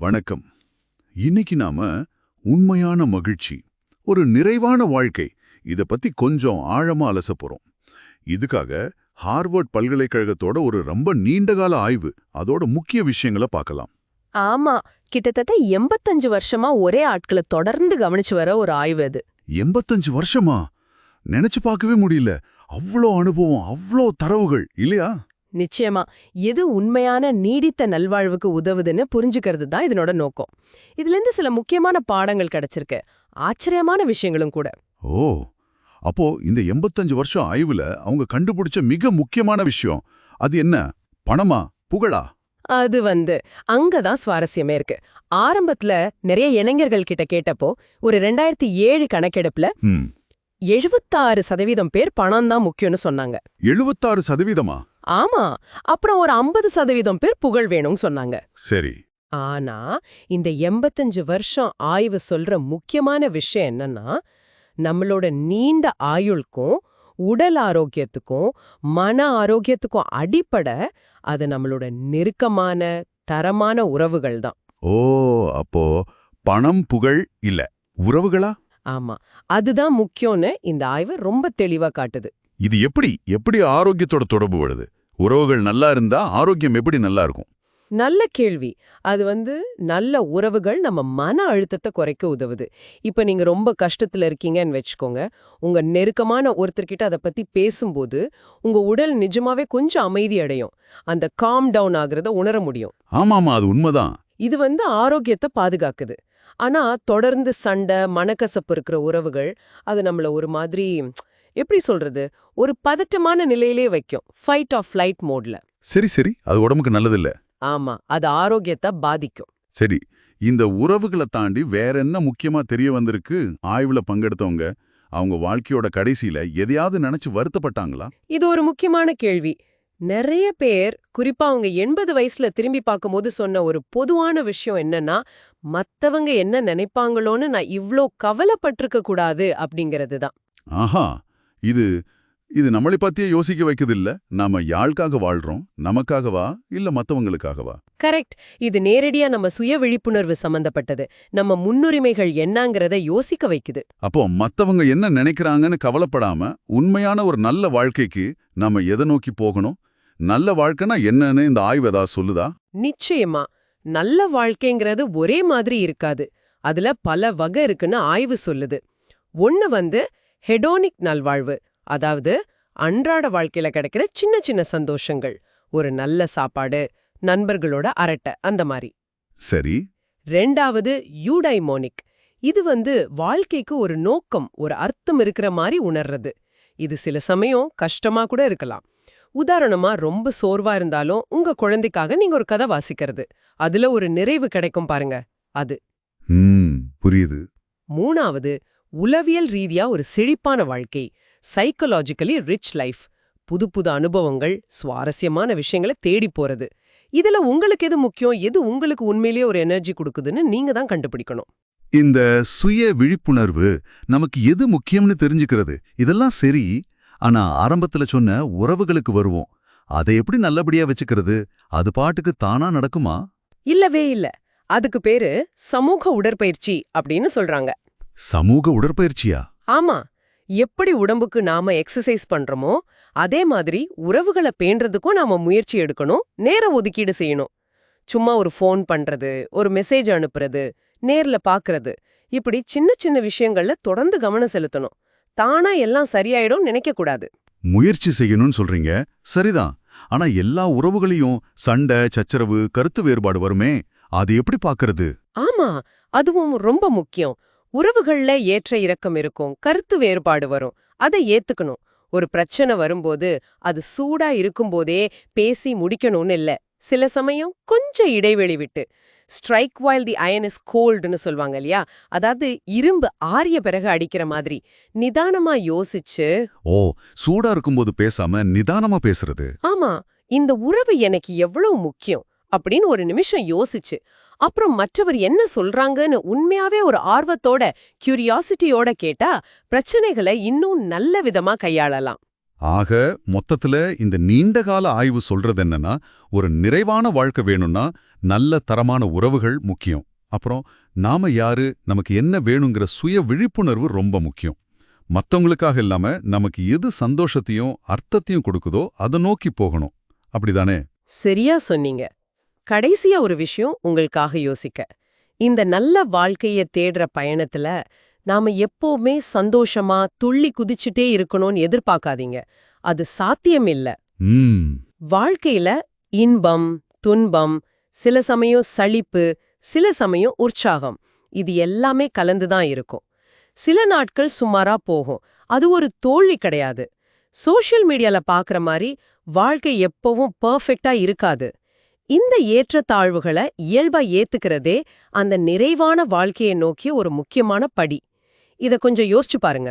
வணக்கம். இன்னைக்கு நாம உண்மையான மகிழ்ச்சி ஒரு நிறைவான வாழ்க்கை இத பத்தி கொஞ்சம் ஆழமா அலச போறோம். இதுக்காக ஹார்வர்ட் பல்கலைக்கழகத்தோட ஒரு ரொம்ப நீண்டகால ஆய்வு அதோட முக்கிய விஷயங்களை பார்க்கலாம் ஆமா கிட்டத்தட்ட எண்பத்தஞ்சு வருஷமா ஒரே ஆட்களை தொடர்ந்து கவனிச்சு வர ஒரு ஆய்வு அது. எண்பத்தஞ்சு வருஷமா? நினைச்சு பார்க்கவே முடியல. அவ்வளோ அனுபவம் அவ்வளோ தரவுகள் இல்லையா? நிச்சயமா எது உண்மையான நீடித்த நல்வாழ்வுக்கு உதவுதுன்னு புரிஞ்சுக்கிறது தான் இதனோட நோக்கம். இதுல இருந்து சில முக்கியமான பாடங்கள் கிடைச்சிருக்கு. ஆச்சரியமான விஷயங்களும் கூட. ஓ அப்போ இந்த எண்பத்தஞ்சு வருஷம் ஆய்வுல அவங்க கண்டுபிடிச்ச மிக முக்கியமான விஷயம் அது என்ன? பணமா? புகழா? அது வந்து அங்கதான் சுவாரஸ்யமே இருக்கு. ஆரம்பத்துல நிறைய இளைஞர்கள் கிட்ட கேட்டப்போ ஒரு ரெண்டாயிரத்தி ஏழு கணக்கெடுப்புல எழுபத்தாறு சதவீதம் பேர் பணம் தான் முக்கியம்னு சொன்னாங்க. எழுபத்தாறு சதவீதமா? ஆமா அப்புறம் ஒரு ஐம்பது சதவீதம் பேர் புகழ் வேணும்னு சொன்னாங்க. சரி. ஆனா இந்த எண்பத்தஞ்சு வருஷம் ஆய்வு சொல்ற முக்கியமான விஷயம் என்னன்னா நம்மளோட நீண்ட ஆயுளுக்கும் உடல் ஆரோக்கியத்துக்கும் மன ஆரோக்கியத்துக்கும் அடிப்படை அது நம்மளோட நெருக்கமான தரமான உறவுகள் தான். ஓ அப்போ பணம் புகழ் இல்ல. உறவுகளா? ஆமா அதுதான் முக்கியம்னு இந்த ஆய்வு ரொம்ப தெளிவா காட்டுது. இது எப்படி எப்படி ஆரோக்கியத்தோட தொடர்பு வருது? உறவுகள் நல்லா இருந்தா ஆரோக்கியம் எப்படி நல்லா இருக்கும்? நல்ல கேள்வி. அது வந்து நல்ல உறவுகள் நம்ம மன அழுத்தத்தை குறைக்க உதவுது. இப்ப நீங்க ரொம்ப கஷ்டத்துல இருக்கீங்கன்னு வச்சுக்கோங்க. உங்க நெருக்கமான ஒருத்தர்கிட்ட அதை பத்தி பேசும்போது உங்க உடல் நிஜமாவே கொஞ்சம் அமைதி அடையும். அந்த காம் டவுன் ஆகுறத உணர முடியும். ஆமாமா அது உண்மைதான். இது வந்து ஆரோக்கியத்தை பாதுகாக்குது. ஆனா தொடர்ந்து சண்டை மனக்கசப்பு இருக்கிற உறவுகள் அது நம்மள ஒரு மாதிரி எப்படி சொல்றது? ஒரு பதட்டமான நிலையிலே வைக்கும். ஃபைட் ஆஃப் ஃப்ளைட் மோட்ல சரி சரி. அது உடம்புக்கு நல்லதில்ல. ஆமா. அது ஆரோக்கியத்தை பாதிக்கும். சரி. இந்த உறவுகளை தாண்டி வேற என்ன முக்கியமா தெரிய வந்திருக்கு? ஆய்வுல பங்கெடுத்தவங்க அவங்க வாழ்க்கையோட கடைசியில எதையாவது நினைச்சு வருத்தப்பட்டாங்களா? இது ஒரு முக்கியமான கேள்வி. நிறைய பேர் குறிப்பா அவங்க எண்பது வயசுல திரும்பி பார்க்கும்போது சொன்ன ஒரு பொதுவான விஷயம் என்னன்னா மத்தவங்க என்ன நினைப்பாங்களோன்னு நான் இவ்ளோ கவலைப்பட்டிருக்க கூடாது அப்படிங்கிறது தான். ஆஹா. இது இது நம்மளை பத்தியே யோசிக்க வைக்குது இல்ல நாம யாழ்க்காக வாழ்றோம் நமக்காகவா இல்ல மத்தவங்களுக்காகவா? கரெக்ட். இது நேரடியா நம்ம சுய விழிப்புணர்வு சம்பந்தப்பட்டது. நம்ம முன்னுரிமைகள் என்னங்கறத யோசிக்க வைக்குது. அப்போ மத்தவங்க என்ன நினைக்கிறாங்கன்னு கவலைப்படாம உண்மையான ஒரு நல்ல வாழ்க்கைக்கு நாம எதை நோக்கி போகணும்? நல்ல வாழ்க்கைனா என்னன்னு இந்த ஆய்வு ஏதாவது சொல்லுதா? நிச்சயமா. நல்ல வாழ்க்கைங்கிறது ஒரே மாதிரி இருக்காது. அதுல பல வகை இருக்குன்னு ஆய்வு சொல்லுது. ஒண்ணு வந்து ஹெடோனிக் நல்வாழ்வு அதாவது அன்றாட வாழ்க்கையில கிடைக்கிற சின்ன சின்ன சந்தோஷங்கள் ஒரு நல்ல சாப்பாடு நண்பர்களோட அரட்டை அந்த மாதிரி சரி. ரெண்டாவது யூடைமோனிக். இது வந்து வாழ்க்கைக்கு ஒரு நோக்கம் ஒரு அர்த்தம் இருக்கிற மாதிரி உணர்றது. இது சில சமயம் கஷ்டமா கூட இருக்கலாம். உதாரணமா ரொம்ப சோர்வா இருந்தாலும் உங்க குழந்தைக்காக நீங்க ஒரு கதை வாசிக்கிறது. அதுல ஒரு நிறைவு கிடைக்கும் பாருங்க அது. புரியுது. மூணாவது உளவியல் ரீதியா ஒரு செழிப்பான வாழ்க்கை சைக்கலாஜிக்கலி ரிச் லைஃப் புது புது அனுபவங்கள் சுவாரஸ்யமான விஷயங்களை தேடி போறது. இதுல உங்களுக்கு எது முக்கியம்? எது உங்களுக்கு உண்மையிலேயே ஒரு எனர்ஜி கொடுக்குதுன்னு நீங்க தான் கண்டுபிடிக்கணும். இந்த சுய விழிப்புணர்வு நமக்கு எது முக்கியம்னு தெரிஞ்சுக்கிறது? இதெல்லாம் சரி. ஆனா ஆரம்பத்துல சொன்ன உறவுகளுக்கு வருவோம். அதை எப்படி நல்லபடியா வச்சுக்கிறது? அது பாட்டுக்கு தானா நடக்குமா? இல்லவே இல்ல. அதுக்கு பேரு சமூக உடற்பயிற்சி அப்படின்னு சொல்றாங்க. சமூக உடற்பயிற்சியா? ஆமா. எப்படி உடம்புக்கு நாம எக்ஸசைஸ் பண்றோமோ அதே மாதிரி உறவுகளை பேண்றதுக்கும் நாம முயற்சி எடுக்கணும் நேரம் ஒதுக்கீடு செய்யணும். சும்மா ஒரு ஃபோன் பண்றது ஒரு மெசேஜ் அனுப்புறது நேர்ல பாக்குறது. இப்படி சின்ன சின்ன விஷயங்கள்ல தொடர்ந்து கவனம் செலுத்தணும். தானா எல்லாம் சரியாயிடும் நினைக்க கூடாது. முயற்சி செய்யணும்னு சொல்றீங்க. சரிதான். ஆனா எல்லா உறவுகளையும் சண்டை சச்சரவு கருத்து வேறுபாடு வருமே அது எப்படி பாக்குறது? ஆமா. அதுவும் ரொம்ப முக்கியம். உறவுகள்ல ஏற்ற இறக்கம் இருக்கும் கருத்து வேறுபாடு வரும். அதை ஏத்துக்கணும். ஒரு பிரச்சனை வரும்போது அது சூடா இருக்கும்போதே பேசி முடிக்கணும்னு இல்ல. சில சமயம் கொஞ்சம் இடைவெளி விட்டு. Strike while the iron is கோல்டுன்னு சொல்லுவாங்க இல்லையா? அதாவது இரும்பு ஆறிய பிறகு அடிக்கிற மாதிரி. நிதானமா யோசிச்சு ஓ சூடா இருக்கும்போது பேசாம நிதானமா பேசுறது? ஆமா. இந்த உறவு எனக்கு எவ்வளவு முக்கியம்? அப்படின்னு ஒரு நிமிஷம் யோசிச்சு. அப்புறம் மற்றவர் என்ன சொல்றாங்கன்னு உண்மையாவே ஒரு ஆர்வத்தோட கியூரியாசிட்டியோட கேட்டா பிரச்சனைகளை இன்னும் நல்ல விதமா கையாளலாம். ஆக மொத்தத்துல இந்த நீண்டகால ஆய்வு சொல்றது என்னன்னா ஒரு நிறைவான வாழ்க்கை வேணும்னா நல்ல தரமான உறவுகள் முக்கியம். அப்புறம் நாம யாரு நமக்கு என்ன வேணுங்கிற சுய விழிப்புணர்வு ரொம்ப முக்கியம். மத்தவங்களுக்காக இல்லாம நமக்கு எது சந்தோஷத்தையும் அர்த்தத்தையும் கொடுக்குதோ அதை நோக்கி போகணும். அப்படிதானே? சரியா சொன்னீங்க. கடைசியா ஒரு விஷயம் உங்களுக்காக யோசிக்க. இந்த நல்ல வாழ்க்கைய தேடுற பயணத்துல நாம எப்பவுமே சந்தோஷமா துள்ளி குதிச்சுட்டே இருக்கணும்னு எதிர்பார்க்காதீங்க. அது சாத்தியம் இல்ல. வாழ்க்கையில இன்பம் துன்பம் சில சமயம் சலிப்பு சில சமயம் உற்சாகம் இது எல்லாமே கலந்துதான் இருக்கும். சில நாட்கள் சுமாரா போகும். அது ஒரு தோல்வி கிடையாது. சோஷியல் மீடியால பாக்குற மாதிரி வாழ்க்கை எப்பவும் பெர்ஃபெக்ட்டா இருக்காது. இந்த ஏற்றத்தாழ்வுகளை இயல்பா ஏத்துக்கிறதே அந்த நிறைவான வாழ்க்கையை நோக்கிய ஒரு முக்கியமான படி. இத கொஞ்சம் யோசிச்சு பாருங்க.